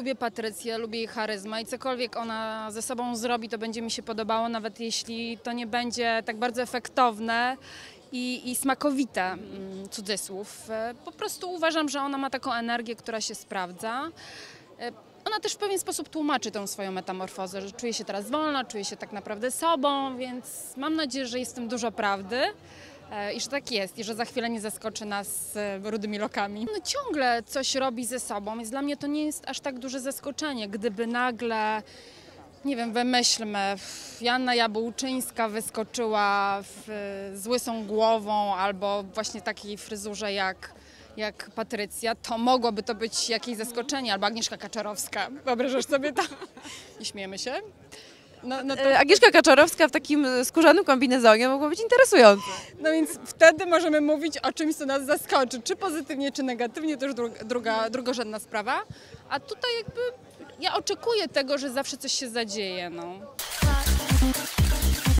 lubię Patrycję, lubię jej charyzmę i cokolwiek ona ze sobą zrobi, to będzie mi się podobało, nawet jeśli to nie będzie tak bardzo efektowne i, i smakowite, mm, cudzysłów. E, Po prostu uważam, że ona ma taką energię, która się sprawdza. E, Ona też w pewien sposób tłumaczy tą swoją metamorfozę, że czuje się teraz wolna, czuje się tak naprawdę sobą, więc mam nadzieję, że jest w tym dużo prawdy. E, I że tak jest, i że za chwilę nie zaskoczy nas e, rudymi lokami. No, ciągle coś robi ze sobą, więc dla mnie to nie jest aż tak duże zaskoczenie, gdyby nagle, nie wiem, wymyślmy, Janna Jabłczyńska wyskoczyła w, z łysą głową albo właśnie takiej fryzurze jak, jak Patrycja, to mogłoby to być jakieś zaskoczenie, albo Agnieszka Kaczorowska. Wyobrażasz sobie to? I śmiejemy się. No, no to E, Agnieszka Kaczorowska w takim e, skórzanym kombinezonie mogło być interesujące. No więc wtedy możemy mówić o czymś, co nas zaskoczy, czy pozytywnie, czy negatywnie, to już dru- druga, drugorzędna sprawa. A tutaj jakby ja oczekuję tego, że zawsze coś się zadzieje. No.